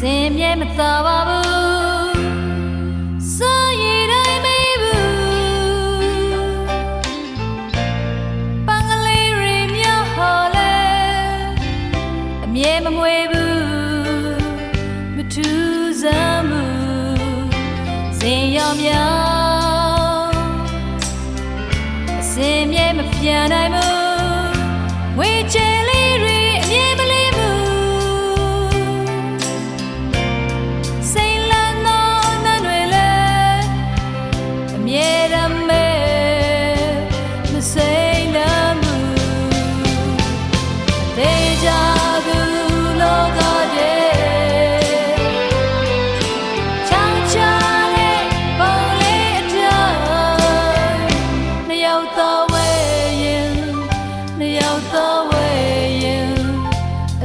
မသာပါဘူးစိုးရည်တိုင်းမေးဘူးပန်းကလေးရီမြဟော်လဲအမြဲမမွေဘူးမထူးစမ်းဘူးစင်ရောင်မြောင်အစင်မြဲမပြန်နိုင်ဘူးဝေချ နှစ်ယောက်သောဝဲရင်အ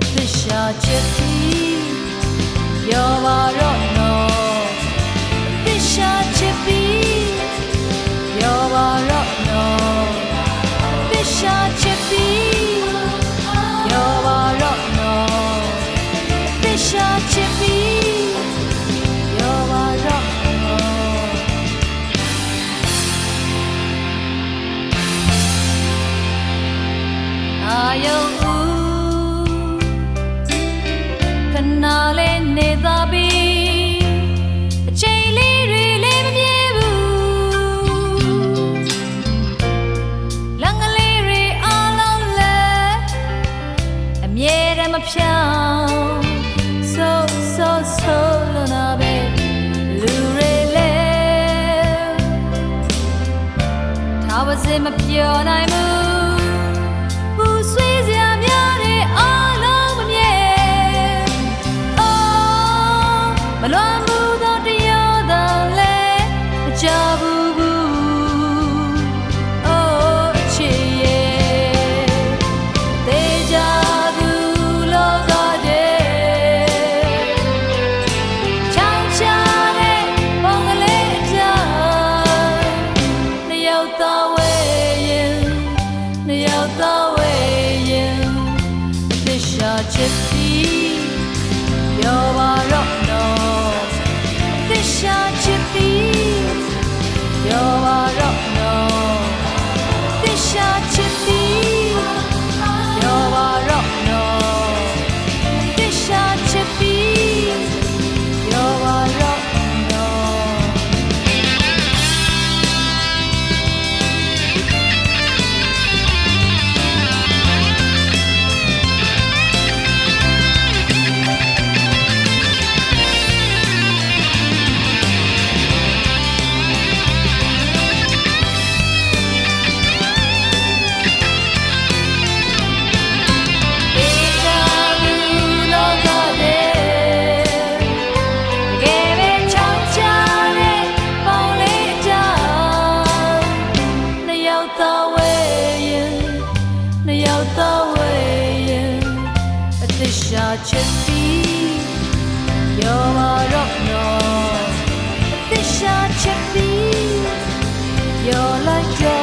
ခဏလေးနေသာပြီအချိန်လေးတွေလည်းမပြေဘူးလမ်းကလေးတွေအားလုံးလည်းအမြဲတမ်းမဖြောင်းဆိုးဆိုးဆိုးလို့နာပဲလူတွေလည်းထားပါစေမပြောနိုင်ဘူး ရှာချစ်စီပြောပါတော့တော့သစ္စာ ရှာချက်ပြီးပြောပါတော့နော်အသက်ရှာချက်ပြီးပြောလိုက်တော့